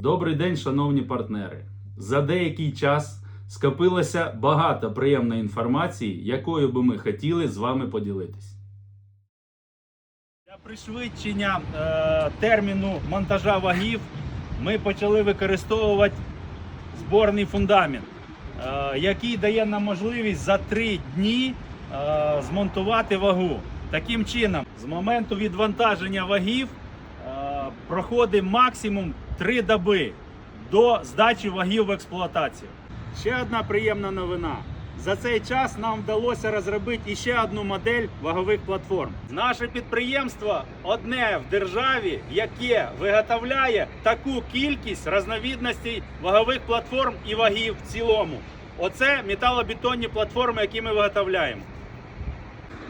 Добрий день, шановні партнери. За деякий час скопилося багато приємної інформації, якою би ми хотіли з вами поділитись. Для пришвидшення е, терміну монтажа вагів ми почали використовувати зборний фундамент, е, який дає нам можливість за три дні е, змонтувати вагу. Таким чином, з моменту відвантаження вагів проходить максимум три доби до здачі вагів в експлуатацію. Ще одна приємна новина. За цей час нам вдалося розробити іще одну модель вагових платформ. Наше підприємство одне в державі, яке виготовляє таку кількість різновідностей вагових платформ і вагів в цілому. Оце металобетонні платформи, які ми виготовляємо.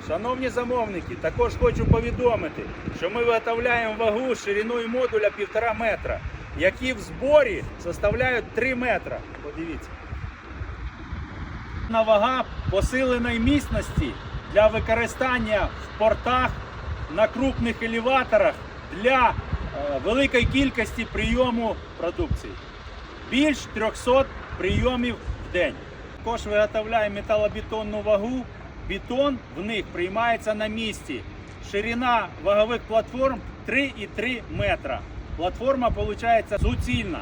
Шановні замовники, також хочу повідомити, що ми виготовляємо вагу шириною модуля 1,5 метра, які в зборі составляють 3 метра. Подивіться. Вага посиленої міцності для використання в портах на крупних елеваторах для е, великої кількості прийому продукції. Більш 300 прийомів в день. Також виготовляємо металобетонну вагу. Бетон в них приймається на місці. Ширина вагових платформ 3,3 метра. Платформа виходить суцільна.